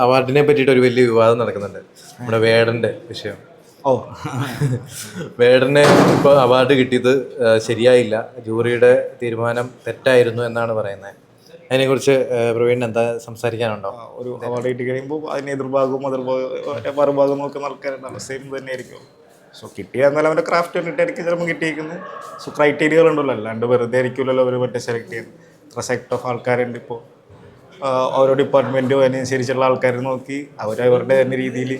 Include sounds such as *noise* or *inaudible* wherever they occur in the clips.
അവാർഡിനെ പറ്റിയിട്ട് ഒരു വലിയ വിവാദം നടക്കുന്നുണ്ട്. നമ്മുടെ വേടന്റെ വിഷയം. ഓ. വേടനെ ഇപ്പോൾ അവാർഡ് കിട്ടിയത് ശരിയായില്ല. ജൂറിയുടെ തീരുമാനം തെറ്റായിരുന്നു എന്നാണ് പറയുന്നത്. അതിനെക്കുറിച്ച് പ്രവീൺ എന്താ സംസാരിക്കാനുണ്ടോ? ഒരു അവാർഡ് കിട്ടി കഴിയുമ്പോൾ അതിന് എതിർഭാഗവും എതിർഭാഗം ഒക്കെ നോക്കുന്ന ആൾക്കാരുണ്ടാവും സെയിം തന്നെ ആയിരിക്കും സോ കിട്ടിയ എന്നാലും അവന്റെ ക്രാഫ്റ്റ് കണ്ടിട്ടായിരിക്കും ചിലപ്പോൾ കിട്ടിയിരിക്കുന്നു. സോ ക്രൈറ്റീരിയകൾ ഉണ്ടല്ലോ അല്ലാണ്ട് വെറുതെ ആയിരിക്കുമല്ലോ അവർ മറ്റേ സെലക്ട് ചെയ്യുന്നത്. ഇത്ര സെക്ട് ഓഫ് ആൾക്കാരുണ്ട് ഇപ്പോൾ ഓരോ ഡിപ്പാർട്ട്മെന്റും അതിനനുസരിച്ചുള്ള ആൾക്കാരെ നോക്കി അവരവരുടെ തന്നെ രീതിയിൽ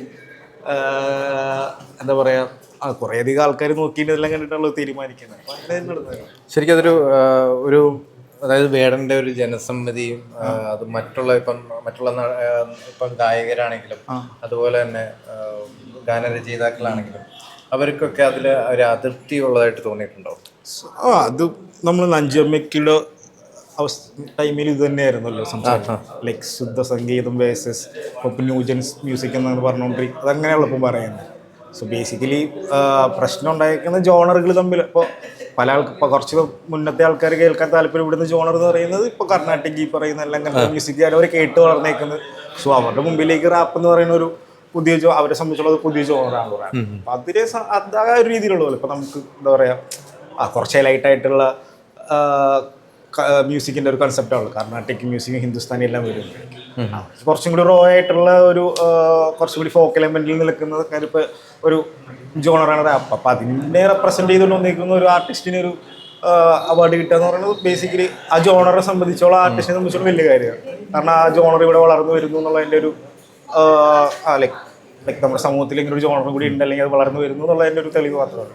എന്താ പറയുക കുറേയധികം ആൾക്കാർ നോക്കിയിട്ട് ഇതെല്ലാം കണ്ടിട്ടുള്ളത് തീരുമാനിക്കുന്നത് ശരിക്കും അതൊരു ഒരു അതായത് വേടന്റെ ഒരു ജനസമ്മതിയും അത് മറ്റുള്ള ഇപ്പം മറ്റുള്ള ഇപ്പം ഗായകരാണെങ്കിലും അതുപോലെ തന്നെ ഗാനരചയിതാക്കളാണെങ്കിലും അവർക്കൊക്കെ അതിൽ ഒരു അതിർത്തി ഉള്ളതായിട്ട് തോന്നിയിട്ടുണ്ടോ? ആ അത് നമ്മൾ നഞ്ചമ്മയ്ക്കുള്ള അവസ്ഥ ടൈമിൽ ഇത് തന്നെയായിരുന്നല്ലോ സംസാരം. ലൈക് ശുദ്ധ സംഗീതം വേഴ്സസ് ഇപ്പം ന്യൂജൻസ് മ്യൂസിക് എന്നാണ് പറഞ്ഞുകൊണ്ടിരിക്കും അതങ്ങനെയുള്ള ഇപ്പം പറയുന്നത് സോ ബേസിക്കലി പ്രശ്നം ഉണ്ടായിരിക്കുന്ന ജോണറുകൾ തമ്മിൽ ഇപ്പോൾ പല ആൾക്ക് ഇപ്പോൾ കുറച്ച് മുന്നത്തെ ആൾക്കാർ കേൾക്കാൻ താല്പര്യപ്പെടുന്ന ജോണർ എന്ന് പറയുന്നത് ഇപ്പോൾ കർണാട്ടിക് ഈ പറയുന്ന എല്ലാം അങ്ങനത്തെ മ്യൂസിക് അവർ കേട്ട് വളർന്നേക്കുന്നത്. സോ അവരുടെ മുമ്പിലേക്ക് റാപ്പ് എന്ന് പറയുന്ന ഒരു പുതിയ ജോ അവരെ സംബന്ധിച്ചുള്ളത് പുതിയ ജോണറാണ് പറയാം അപ്പം അതിലെ അതായ അത് ആ ഒരു രീതിയിലുള്ള പോലെ ഇപ്പം നമുക്ക് എന്താ പറയുക ആ കുറച്ച് ലൈറ്റ് ആയിട്ടുള്ള മ്യൂസിക്കിന്റെ ഒരു കൺസെപ്റ്റാണ് കർണാട്ടിക് മ്യൂസിക് ഹിന്ദുസ്ഥാനി എല്ലാം വരും. കുറച്ചും കൂടി റോ ആയിട്ടുള്ള ഒരു കുറച്ചും കൂടി ഫോക്ക് എലമെന്റിൽ നിൽക്കുന്ന ഇപ്പോൾ ഒരു ജോണറാണ് റാപ്പ് അപ്പം അതിനെ റെപ്രസെന്റ് ചെയ്തുകൊണ്ട് വന്നിരിക്കുന്ന ഒരു ആർട്ടിസ്റ്റിന് ഒരു അവാർഡ് കിട്ടുക എന്ന് പറയുന്നത് ബേസിക്കലി ആ ജോണറെ സംബന്ധിച്ചോളം ആർട്ടിസ്റ്റിനെ സംബന്ധിച്ചോളം വലിയ കാര്യമാണ്. കാരണം ആ ജോണർ ഇവിടെ വളർന്നു വരുന്നു എന്നുള്ളതിന്റെ ഒരു ലൈക്ക് ലൈക്ക് നമ്മുടെ സമൂഹത്തിൽ ഇങ്ങനെ ഒരു ജോണറും കൂടി ഉണ്ട് അല്ലെങ്കിൽ അത് വളർന്നു വരുന്നു എന്നുള്ളതിന്റെ ഒരു തെളിവ് മാത്രമാണ്.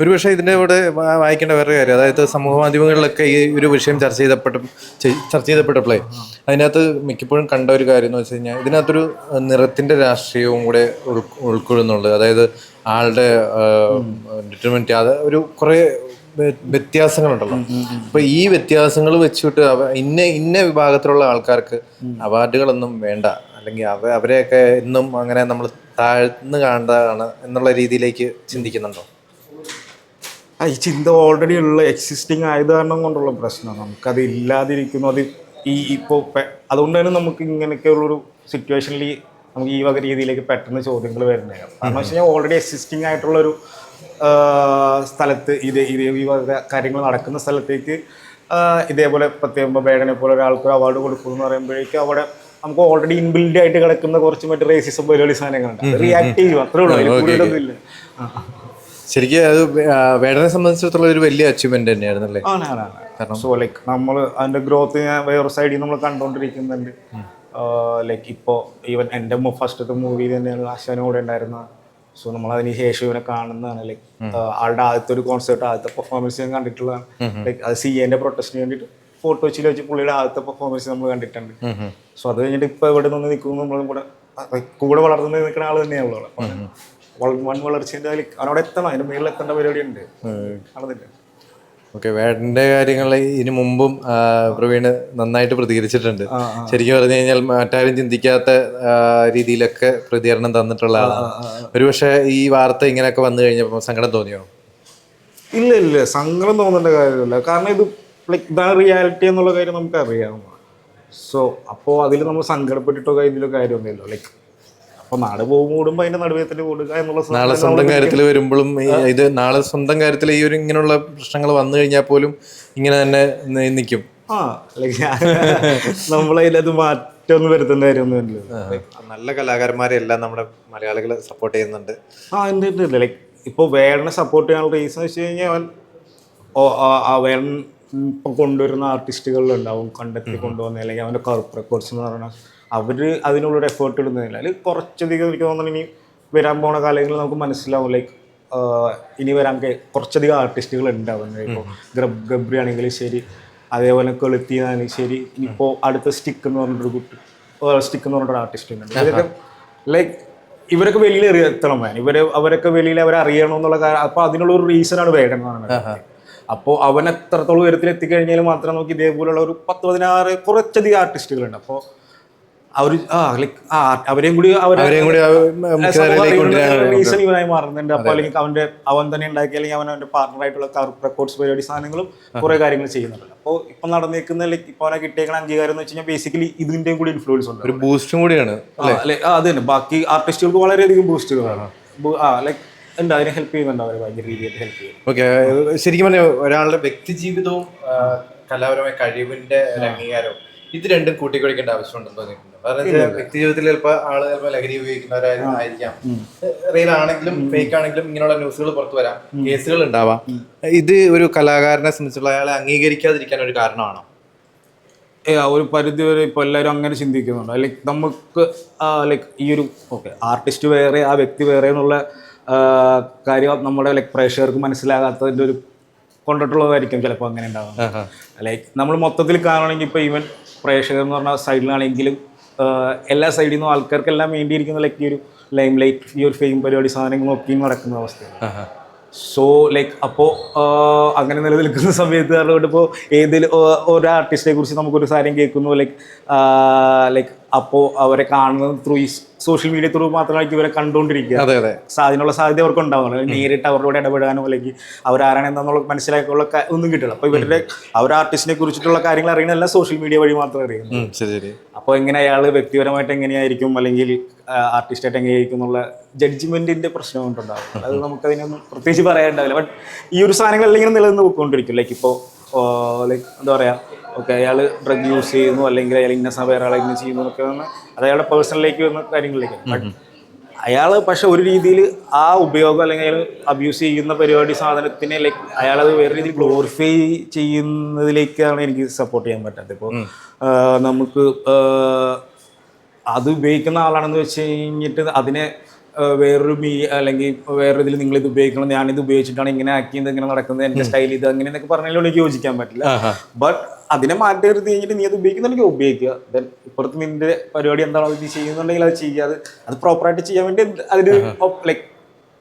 ഒരു പക്ഷേ ഇതിന്റെ കൂടെ വാ- വായിക്കേണ്ട വേറെ കാര്യം അതായത് സമൂഹ മാധ്യമങ്ങളിലൊക്കെ ഈ ഒരു വിഷയം ചർച്ച ചെയ്തപ്പെട്ട ചർച്ച ചെയ്തപ്പെട്ടപ്പോഴേ അതിനകത്ത് മിക്കപ്പോഴും കണ്ട ഒരു കാര്യം എന്ന് വെച്ച് കഴിഞ്ഞാൽ ഇതിനകത്തൊരു നിറത്തിന്റെ രാഷ്ട്രീയവും കൂടെ ഉൾ ഉൾക്കൊള്ളുന്നുണ്ട്. അതായത് ആളുടെ ഡിറ്റർമെന്റ് അത് ഒരു കുറേ വ്യ- വ്യത്യാസങ്ങളുണ്ടല്ലോ. അപ്പൊ ഈ വ്യത്യാസങ്ങൾ വെച്ചിട്ട് ഇന്ന ഇന്ന വിഭാഗത്തിലുള്ള ആൾക്കാർക്ക് അവാർഡുകളൊന്നും വേണ്ട. അല്ലെങ്കിൽ അവ അവരെയൊക്കെ എന്നും അങ്ങനെ നമ്മൾ താഴ്ന്ന് കാണേണ്ടതാണ് എന്നുള്ള രീതിയിലേക്ക് ചിന്തിക്കുന്നുണ്ടോ? ആ ഈ ചിന്ത ഓൾറെഡി ഉള്ള എക്സിസ്റ്റിംഗ് ആയത് കാരണം കൊണ്ടുള്ള പ്രശ്നമാണ് നമുക്കത് ഇല്ലാതിരിക്കുന്നു. അത് ഈ ഇപ്പോൾ അതുകൊണ്ട് തന്നെ നമുക്ക് ഇങ്ങനെയൊക്കെ ഉള്ളൊരു സിറ്റുവേഷനിൽ നമുക്ക് ഈ വക രീതിയിലേക്ക് പെട്ടെന്ന് ചോദ്യങ്ങൾ വരുന്നത് കാരണം വെച്ച് കഴിഞ്ഞാൽ ഓൾറെഡി എക്സിസ്റ്റിംഗ് ആയിട്ടുള്ളൊരു സ്ഥലത്ത് ഇത് ഇത് ഈ വക കാര്യങ്ങൾ നടക്കുന്ന സ്ഥലത്തേക്ക് ഇതേപോലെ പ്രത്യേകം ബേഡനെ പോലെ ഒരാൾക്ക് അവാർഡ് കൊടുക്കുന്നു എന്ന് പറയുമ്പോഴേക്കും അവിടെ നമുക്ക് ഓൾറെഡി ഇൻബിൽഡ് ആയിട്ട് കിടക്കുന്ന കുറച്ച് മറ്റേ റേസിസം പരിപാടി സാധനങ്ങളുണ്ട്. റിയാക്ട് ചെയ്യും. അത്രേ ഉള്ളൂ. ശരിക്കും അത് വേടനെ സംബന്ധിച്ചിടത്തോളം ഒരു വലിയ അച്ചീവ്മെന്റ് തന്നെയായിരുന്നു അല്ലേ ആണ് ആണ്. ആണ് സോ ലൈക്ക് നമ്മൾ അതിന്റെ ഗ്രോത്ത് ഞാൻ വേറെ സൈഡിൽ നമ്മൾ കണ്ടുകൊണ്ടിരിക്കുന്നുണ്ട് ലൈക്ക് ഇപ്പോൾ ഈവൻ എന്റെ ഫസ്റ്റത്തെ മൂവി തന്നെയാണ് ആശാനും കൂടെ ഉണ്ടായിരുന്ന സോ നമ്മൾ അതിന് ശേഷം ഇവനെ കാണുന്നതാണ്. ലൈക്ക് ആളുടെ ആദ്യത്തെ ഒരു കോൺസേർട്ട് ആദ്യത്തെ പെർഫോമൻസ് ഞാൻ കണ്ടിട്ടുള്ളതാണ്. ലൈക്ക് അത് സി എന്റെ പ്രൊട്ടസ്റ്റിന് വേണ്ടിയിട്ട് ഫോട്ടോ വെച്ചിൽ വെച്ച് പുള്ളിയുടെ ആദ്യത്തെ പെർഫോമൻസ് നമ്മൾ കണ്ടിട്ടുണ്ട്. സോ അത് കഴിഞ്ഞിട്ട് ഇപ്പൊ ഇവിടെ നിന്ന് നിൽക്കുന്നു നമ്മളും കൂടെ കൂടെ വളർന്നു നിൽക്കുന്ന ആൾ തന്നെയാണല്ലോ വൺ വളർച്ചേന്റെ അവനോട് എത്തണം അതിന്റെ മേളിൽ എത്തേണ്ട പരിപാടി ഉണ്ട് നടന്നില്ല ഓക്കെ വേടന്റെ കാര്യങ്ങൾ ഇതിനു മുമ്പും പ്രവീണ് നന്നായിട്ട് പ്രതികരിച്ചിട്ടുണ്ട്. ശരിക്കും പറഞ്ഞു കഴിഞ്ഞാൽ മറ്റാരും ചിന്തിക്കാത്ത രീതിയിലൊക്കെ പ്രതികരണം തന്നിട്ടുള്ള ആളാണ്. ഒരുപക്ഷെ ഈ വാർത്ത ഇങ്ങനെയൊക്കെ വന്നു കഴിഞ്ഞപ്പോൾ സങ്കടം തോന്നിയോ? ഇല്ല ഇല്ല സങ്കടം തോന്നേണ്ട കാര്യമില്ല. കാരണം ഇത് ലൈക്ക് ഇതാണ് റിയാലിറ്റി എന്നുള്ള കാര്യം നമുക്ക് അറിയാവുന്നതാണ് സോ അപ്പോൾ അതിൽ നമ്മൾ സങ്കടപ്പെട്ടിട്ടോ ഇതിലോ കാര്യമൊന്നുമില്ല. ലൈക്ക് അപ്പോൾ നാട് പോകും അതിന്റെ അതിന്റെ നടുവേ തന്നെ കൊടുക്കുക എന്നുള്ള നാളെ സ്വന്തം കാര്യത്തിൽ വരുമ്പോഴും ഈ ഇത് നാളെ സ്വന്തം കാര്യത്തിൽ ഈ ഒരു ഇങ്ങനെയുള്ള പ്രശ്നങ്ങൾ വന്നു കഴിഞ്ഞാൽ പോലും ഇങ്ങനെ തന്നെ നിൽക്കും ആ ലൈക്ക് *laughs* നമ്മളതിലത് മാറ്റമൊന്നും വരുത്തേണ്ട കാര്യമൊന്നുമില്ല. നല്ല കലാകാരന്മാരെല്ലാം നമ്മുടെ മലയാളികൾ സപ്പോർട്ട് ചെയ്യുന്നുണ്ട്. ആ ഉണ്ട് ഉണ്ട് ലൈക്ക് ഇപ്പോൾ വേടനെ സപ്പോർട്ട് ചെയ്യാനുള്ള റീസൺ വെച്ച് കഴിഞ്ഞാൽ അവൻ ഓ ആ- ആ വേടൻ ഇപ്പം കൊണ്ടുവരുന്ന ആർട്ടിസ്റ്റുകളിലുണ്ടാവും കണ്ടെത്തി കൊണ്ടുവന്ന അല്ലെങ്കിൽ അവന്റെ കറുപ്പ് റെക്കോർഡ്സ് എന്ന് പറഞ്ഞാൽ അവർ അതിനുള്ളൊരു എഫേർട്ട് ഇടുന്നില്ല അതിൽ കുറച്ചധികം എനിക്ക് തോന്നുന്നു ഇനി വരാൻ പോണ കാലങ്ങളിൽ നമുക്ക് മനസ്സിലാവും ലൈക്ക് ഇനി വരാൻ കുറച്ചധികം ആർട്ടിസ്റ്റുകൾ ഉണ്ടാവും ഇപ്പോൾ ഗ്രബ് ഗബ്രി ആണെങ്കിലും ശരി അതേപോലെ കൊളുത്തിയാണെങ്കിലും ശരി ഇനിയിപ്പോൾ അടുത്ത സ്റ്റിക്ക് എന്ന് പറഞ്ഞൊരു കുട്ടി സ്റ്റിക്ക് എന്ന് പറഞ്ഞൊരു ആർട്ടിസ്റ്റ് ഉണ്ട്. അതൊക്കെ ലൈക്ക് ഇവരൊക്കെ വെളിയിൽ എത്തണം വേണം ഇവരെ അവരൊക്കെ വെളിയിൽ അവരെ അറിയണം എന്നുള്ള കാര്യം അപ്പൊ അതിനുള്ള ഒരു റീസൺ ആണ് വേടൻ എന്ന് പറയുന്നത് അപ്പോൾ അവൻ എത്രത്തോളം ഉയരത്തിൽ എത്തിക്കഴിഞ്ഞാൽ മാത്രം നമുക്ക് ഇതേപോലുള്ള ഒരു പത്ത് പതിനാറ് കുറച്ചധികം ആർട്ടിസ്റ്റുകളുണ്ട് അപ്പോൾ അവർ ആ ലൈക്ക് ആ അവരെയും കൂടി അവരെ അവരെയും കൂടി റീസൺ ഇവനായി മാറുന്നുണ്ട്. അപ്പോൾ അല്ലെങ്കിൽ അവന്റെ അവൻ തന്നെ ഉണ്ടാക്കി അല്ലെങ്കിൽ അവൻ അവന്റെ പാർട്ണർ ആയിട്ടുള്ള റെക്കോർഡ്സ് പരിപാടി സാധനങ്ങളും കുറെ കാര്യങ്ങൾ ചെയ്യുന്നുണ്ട്. അപ്പോൾ ഇപ്പൊ നടന്നേക്കുന്ന ലൈക്ക് ഇപ്പൊ അവനെ കിട്ടിയേക്കണ അംഗീകാരം എന്ന് വെച്ച് കഴിഞ്ഞാൽ ബേസിക്കലി ഇതിന്റെയും കൂടി ഇൻഫ്ലുവൻസ് ഉണ്ട്. ഒരു ബൂസ്റ്റും കൂടിയാണ് അത് തന്നെ. ബാക്കി ആർട്ടിസ്റ്റുകൾക്ക് വളരെയധികം ബൂസ്റ്റുകളാണ് ആ ലൈക്ക് ഉണ്ട് അതിനെ ഹെൽപ്പ് ചെയ്യുന്നുണ്ട് അവരെ ഭയങ്കര രീതിയായിട്ട് ഹെൽപ്പ് ചെയ്യും ഓക്കെ ശരിക്കും പറഞ്ഞാൽ ഒരാളുടെ വ്യക്തിജീവിതവും കലാപരമായ കഴിവിന്റെ അംഗീകാരവും ഇത് രണ്ടും കൂട്ടിക്കൊഴിക്കേണ്ട ആവശ്യമുണ്ടെന്ന് തോന്നിയിട്ടുണ്ട്. കാരണം വ്യക്തി ജീവിതത്തിൽ ചിലപ്പോൾ ആൾ ചിലപ്പോൾ ലഹരി ഉപയോഗിക്കുന്നവരായിരിക്കാം റിയൽ ആണെങ്കിലും ഫേക്ക് ആണെങ്കിലും ഇങ്ങനെയുള്ള ന്യൂസുകൾ പുറത്തു വരാം കേസുകൾ ഉണ്ടാവാം. ഇത് ഒരു കലാകാരനെ സംബന്ധിച്ചുള്ള അയാളെ അംഗീകരിക്കാതിരിക്കാൻ ഒരു കാരണമാണോ? ഏ, ഒരു പരിധി വരെ ഇപ്പോൾ എല്ലാവരും അങ്ങനെ ചിന്തിക്കുന്നുണ്ട്. ലൈക്ക് നമുക്ക് ലൈക്ക് ഈ ഒരു ഓക്കെ ആർട്ടിസ്റ്റ് വേറെ ആ വ്യക്തി വേറെ എന്നുള്ള കാര്യം നമ്മുടെ ലൈക് പ്രേക്ഷകർക്ക് മനസ്സിലാകാത്തതിന്റെ ഒരു കൊണ്ടിട്ടുള്ളതായിരിക്കും ചിലപ്പോൾ അങ്ങനെ ഉണ്ടാകുന്നത് ലൈക്ക് നമ്മൾ മൊത്തത്തിൽ കാണണമെങ്കിൽ ഇപ്പോൾ ഈവൻ പ്രേക്ഷകർ എന്ന് പറഞ്ഞ സൈഡിലാണെങ്കിലും എല്ലാ സൈഡിൽ നിന്നും ആൾക്കാർക്കെല്ലാം വേണ്ടിയിരിക്കുന്ന ലൈക്ക് ഈ ഒരു ലൈം ലൈറ്റ് ഈ ഒരു ഫെയിം പരിപാടി സാധനങ്ങളൊക്കെയും നടക്കുന്ന അവസ്ഥയാണ്. സോ ലൈക്ക് അപ്പോൾ അങ്ങനെ നിലനിൽക്കുന്ന സമയത്ത് കാരണം ഇപ്പോൾ ഏതെങ്കിലും ഒരു ആർട്ടിസ്റ്റിനെ കുറിച്ച് നമുക്കൊരു സാധനം കേൾക്കുന്നു ലൈക്ക് ലൈക്ക് അപ്പോൾ അവരെ കാണുന്നത് ത്രൂ ഈ സോഷ്യൽ മീഡിയ ത്രൂ മാത്രമായിരിക്കും ഇവരെ കണ്ടുകൊണ്ടിരിക്കുക. അതെ അതെ. അതിനുള്ള സാധ്യത അവർക്ക് ഉണ്ടാവുള്ളൂ നേരിട്ട് അവരോട് ഇടപെടാനോ അല്ലെങ്കിൽ അവരാരാണ് എന്താണെന്നുള്ള മനസ്സിലാക്കാനുള്ള ഒന്നും കിട്ടില്ല. അപ്പോൾ ഇവരുടെ അവർ ആർട്ടിസ്റ്റിനെ കുറിച്ചിട്ടുള്ള കാര്യങ്ങൾ അറിയണമെല്ലാം സോഷ്യൽ മീഡിയ വഴി മാത്രമേ അറിയുന്നു അപ്പൊ ശരി അപ്പോൾ എങ്ങനെ അയാൾ വ്യക്തിപരമായിട്ട് എങ്ങനെയായിരിക്കും അല്ലെങ്കിൽ ആർട്ടിസ്റ്റായിട്ട് എങ്ങനെയായിരിക്കും എന്നുള്ള ജഡ്ജ്മെന്റിന്റെ പ്രശ്നം കൊണ്ടുണ്ടാവും. അത് നമുക്ക് നമുക്കതിനൊന്നും പ്രത്യേകിച്ച് പറയാനുണ്ടാവില്ല. ബട്ട് ഈ ഒരു സാധനങ്ങൾ ഇങ്ങനെ നിലനിന്ന് പോയിക്കൊണ്ടിരിക്കും. ലൈക്ക് ഇപ്പോ ലൈക്ക് എന്താ പറയാ ഓക്കെ അയാൾ ഡ്രഗ് യൂസ് ചെയ്യുന്നു അല്ലെങ്കിൽ അയാൾ ഇന്ന സമയം ഒരാളെ ഇങ്ങനെ ചെയ്യുന്നു എന്നൊക്കെ വന്ന് അത് അയാളുടെ പേഴ്സണലിലേക്ക് വന്ന കാര്യങ്ങളിലേക്ക്. ബട്ട് അയാൾ പക്ഷെ ഒരു രീതിയിൽ ആ ഉപയോഗം അല്ലെങ്കിൽ അയാൾ അബ്യൂസ് ചെയ്യുന്ന പരിപാടി സാധനത്തിനെ ലൈക്ക് അയാളത് വേറെ രീതിയിൽ ഗ്ലോറിഫൈ ചെയ്യുന്നതിലേക്കാണ് എനിക്ക് സപ്പോർട്ട് ചെയ്യാൻ പറ്റാത്തത്. ഇപ്പോൾ നമുക്ക് അത് ഉപയോഗിക്കുന്ന ആളാണെന്ന് വെച്ച് കഴിഞ്ഞിട്ട് അതിനെ വേറൊരു മീ അല്ലെങ്കിൽ വേറെ ഇതിൽ നിങ്ങൾ ഇത് ഉപയോഗിക്കണം ഞാനിത് ഉപയോഗിച്ചിട്ടാണ് ഇങ്ങനെ ആക്കിയത് ഇങ്ങനെ നടക്കുന്നത് എന്റെ സ്റ്റൈൽ ഇത് അങ്ങനെ എന്നൊക്കെ പറഞ്ഞാലും എനിക്ക് യോജിക്കാൻ പറ്റില്ല. ബട്ട് അതിനെ മാറ്റി നിർത്തി കഴിഞ്ഞിട്ട് നീ അത് ഉപയോഗിക്കുന്നുണ്ടെങ്കിൽ ഉപയോഗിക്കുക. ദെൻ ഇപ്പുറത്ത് നിന്റെ പരിപാടി എന്താണോ നീ ചെയ്യുന്നുണ്ടെങ്കിൽ അത് ചെയ്യാതെ അത് പ്രോപ്പറായിട്ട് ചെയ്യാൻ വേണ്ടി അതിന് ലൈക്ക്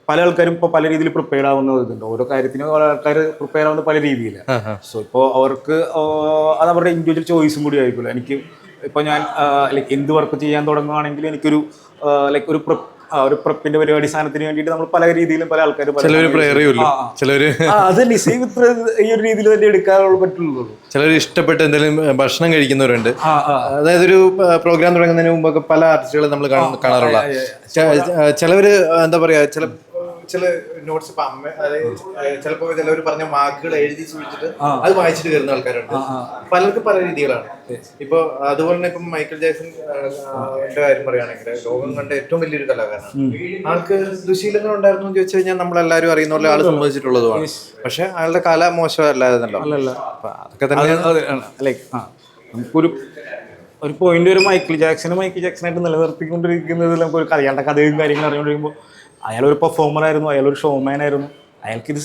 പല ആൾക്കാരും ഇപ്പോൾ പല രീതിയിൽ പ്രിപ്പയർ ആവുന്ന ഇതുണ്ട്. ഓരോ കാര്യത്തിനും പല ആൾക്കാർ പ്രിപ്പയർ ആവുന്ന പല രീതിയിലാണ് സോ ഇപ്പോൾ അവർക്ക് അത് അവരുടെ ഇൻഡിവിജ്വൽ ചോയ്സും കൂടി ആയിരിക്കുമല്ലോ എനിക്ക് ഇപ്പോൾ ഞാൻ ലൈക്ക് എന്ത് വർക്ക് ചെയ്യാൻ തുടങ്ങുകയാണെങ്കിൽ എനിക്കൊരു ലൈക്ക് ഒരു ഒരു പ്രപ്പിന്റെ പരിപാടി സാധനത്തിന് വേണ്ടിയിട്ട് നമ്മൾ പല രീതിയിലും പല ആൾക്കാരും ചിലവര് ആ. ചിലവര് അത് ഡിസൈൻ ഈ ഒരു രീതിയിൽ തന്നെ എടുക്കാനുള്ള പറ്റുള്ളൂ. ചിലർ ഇഷ്ടപ്പെട്ട് എന്തെങ്കിലും ഭക്ഷണം കഴിക്കുന്നവരുണ്ട്. അതായത് ഒരു പ്രോഗ്രാം തുടങ്ങുന്നതിന് മുമ്പൊക്കെ പല ആർട്ടിസ്റ്റുകളും നമ്മൾ കാണാറുള്ള. ചിലവര് എന്താ പറയാ ചില ചില നോട്ട്സ് ഇപ്പൊ അമ്മ അതായത് ചിലപ്പോ ചിലവർ പറഞ്ഞ വാക്കുകൾ എഴുതി ചോദിച്ചിട്ട് അത് വായിച്ചിട്ട് വരുന്ന ആൾക്കാരുണ്ട്. പലർക്കും പല രീതികളാണ്. ഇപ്പൊ അതുപോലെ തന്നെ ഇപ്പം മൈക്കിൾ ജാക്സൺ കാര്യം പറയുകയാണെങ്കിൽ ലോകം കണ്ട ഏറ്റവും വലിയൊരു കലാകാരനാണ്. ആൾക്ക് ദുശീലങ്ങൾ ഉണ്ടായിരുന്നു എന്ന് ചോദിച്ചു കഴിഞ്ഞാൽ എല്ലാവരും അറിയുന്ന പോലെ ആൾ സംഭവിച്ചിട്ടുള്ളതുമാണ് പക്ഷെ അയാളുടെ കല മോശമല്ലായിരുന്നല്ലോ. അതൊക്കെ തന്നെ നമുക്കൊരു ഒരു പോയിന്റ് ഒരു മൈക്കിൾ ജാക്സനെ മൈക്കിൾ ജാക്സനായിട്ട് നിലനിർത്തിക്കൊണ്ടിരിക്കുന്നതിൽ നമുക്ക് ഒരു കഥയാണ്ട കഥയും കാര്യങ്ങളും അറിഞ്ഞുകൊണ്ടിരിക്കുമ്പോൾ അയാൾ ഒരു പെർഫോമർ ആയിരുന്നു അയാളൊരു ഷോമാൻ ആയിരുന്നു. അയാൾക്ക് ഇത്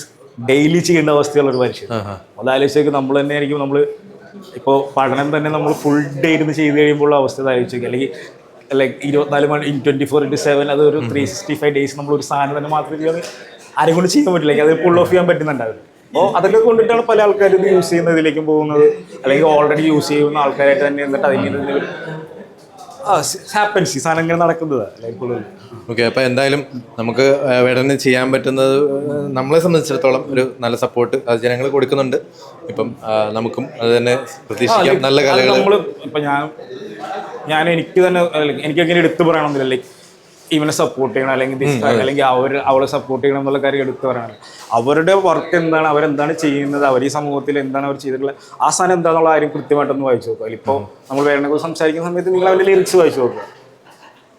ഡെയിലി ചെയ്യേണ്ട അവസ്ഥയുള്ള ഒരു മനുഷ്യൻ. അത് ആലോചിച്ചേക്ക് നമ്മൾ തന്നെ ആയിരിക്കും നമ്മൾ ഇപ്പോൾ പഠനം തന്നെ നമ്മൾ ഫുൾ ഡേ ഇരുന്ന് ചെയ്ത് കഴിയുമ്പോൾ ഉള്ള അവസ്ഥ ആലോചിച്ചേക്ക്. അല്ലെങ്കിൽ ലൈക്ക് ഇരുപത്തിനാല് മണി ട്വന്റി ഫോർ ഇന്റു സെവൻ അത് ഒരു ത്രീ സിക്സ്റ്റി ഫൈവ് ഡേയ്സ് നമ്മൾ ഒരു സാധനം തന്നെ മാത്രം ചെയ്യാൻ ആരും കൊണ്ട് ചെയ്യാൻ പറ്റില്ല. അത് ഫുൾ ഓഫ് ചെയ്യാൻ പറ്റുന്നുണ്ടാവില്ല. അപ്പോൾ അതൊക്കെ കൊണ്ടിട്ടാണ് പല ആൾക്കാരും ഇത് യൂസ് ചെയ്യുന്നതിലേക്കും പോകുന്നത്. അല്ലെങ്കിൽ ഓൾറെഡി യൂസ് ചെയ്യുന്ന ആൾക്കാരായിട്ട് തന്നെ എന്നിട്ട് അതിൽ നിന്ന് ഹാപ്പൻസ് ഈ സാധനം ഇങ്ങനെ നടക്കുന്നത്. ഓക്കെ അപ്പൊ എന്തായാലും നമുക്ക് ആ, ചെയ്യാൻ പറ്റുന്നത് നമ്മളെ സംബന്ധിച്ചിടത്തോളം ഒരു നല്ല സപ്പോർട്ട് അത് ജനങ്ങൾ കൊടുക്കുന്നുണ്ട്. ഇപ്പം നമുക്കും അത് തന്നെ പ്രതീക്ഷിക്കാം. നല്ല കലകൾ നമ്മൾ ഇപ്പൊ ഞാൻ ഞാൻ എനിക്ക് തന്നെ എനിക്ക് എങ്ങനെ എടുത്തു പറയണമെന്നില്ല ലൈക്ക് ഇവനെ സപ്പോർട്ട് ചെയ്യണം അല്ലെങ്കിൽ അല്ലെങ്കിൽ അവർ അവളെ സപ്പോർട്ട് ചെയ്യണം എന്നുള്ള കാര്യം എടുത്തു പറയണം. അവരുടെ വർക്ക് എന്താണ് അവരെന്താണ് ചെയ്യുന്നത് അവർ ഈ സമൂഹത്തിൽ എന്താണ് അവർ ചെയ്തിട്ടുള്ളത് ആ സാധനം എന്താണെന്നുള്ള ആരും കൃത്യമായിട്ടൊന്ന് വായിച്ചു നോക്കുക. ഇപ്പോൾ നമ്മൾ വേറെ കുറിച്ച് സംസാരിക്കുന്ന സമയത്ത് നിങ്ങൾ അവരുടെ ലിറിക്സ് വായിച്ചു നോക്കുക.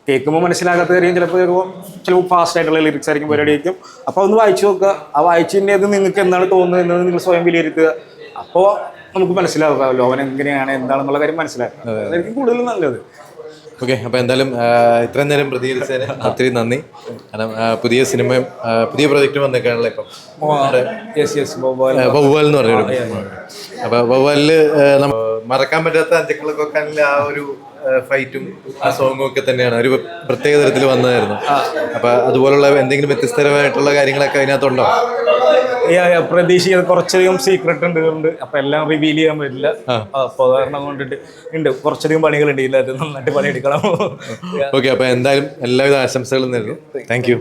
കേൾക്കുമ്പോൾ മനസ്സിലാകാത്ത കാര്യം ചിലപ്പോൾ ചിലപ്പോൾ ചിലപ്പോൾ ഫാസ്റ്റ് ആയിട്ടുള്ള ലിറിക്സ് ആയിരിക്കും പരിപാടിയായിരിക്കും അപ്പോൾ ഒന്ന് വായിച്ചു നോക്കുക. ആ വായിച്ചതിന്റെ അത് നിങ്ങൾക്ക് എന്താണ് തോന്നുന്നത് എന്നത് നിങ്ങൾ സ്വയം വിലയിരുത്തുക. അപ്പോൾ നമുക്ക് മനസ്സിലാവുക ലോകൻ എങ്ങനെയാണ് എന്താണെന്നുള്ള കാര്യം മനസ്സിലാക്കുക. അതായിരിക്കും കൂടുതൽ നല്ലത്. ഓക്കെ അപ്പോൾ എന്തായാലും ഇത്രയും നേരം പ്രതികരിച്ചതിന് *laughs* ഒത്തിരി നന്ദി. കാരണം പുതിയ സിനിമയും പുതിയ പ്രൊജക്റ്റ് വന്നേക്കാണല്ലോ ഇപ്പം. വവ്വാൽ എന്ന് പറഞ്ഞൊരു അപ്പോൾ വവ്വാലിൽ മറക്കാൻ പറ്റാത്ത അഞ്ചക്കളൊക്കെ ആ ഒരു ഫൈറ്റും ആ സോങ്ങും ഒക്കെ തന്നെയാണ്. ഒരു പ്രത്യേക തരത്തിൽ വന്നതായിരുന്നു. അപ്പൊ അതുപോലുള്ള എന്തെങ്കിലും വ്യത്യസ്തരമായിട്ടുള്ള കാര്യങ്ങളൊക്കെ അതിനകത്തുണ്ടോ? പ്രതീക്ഷിക്കുന്നത് കുറച്ചധികം സീക്രട്ട് ഉണ്ട് ഉണ്ട് അപ്പൊ എല്ലാം റിവീൽ ചെയ്യാൻ പറ്റില്ല. അപ്പൊ കാരണം കൊണ്ടിട്ട് ഉണ്ട്. കുറച്ചധികം പണികളുണ്ട് ഇല്ലാതെ നന്നായിട്ട് പണിയെടുക്കണം. ഓക്കെ അപ്പൊ എന്തായാലും എല്ലാവിധ ആശംസകളും നേരുന്നു. Thank you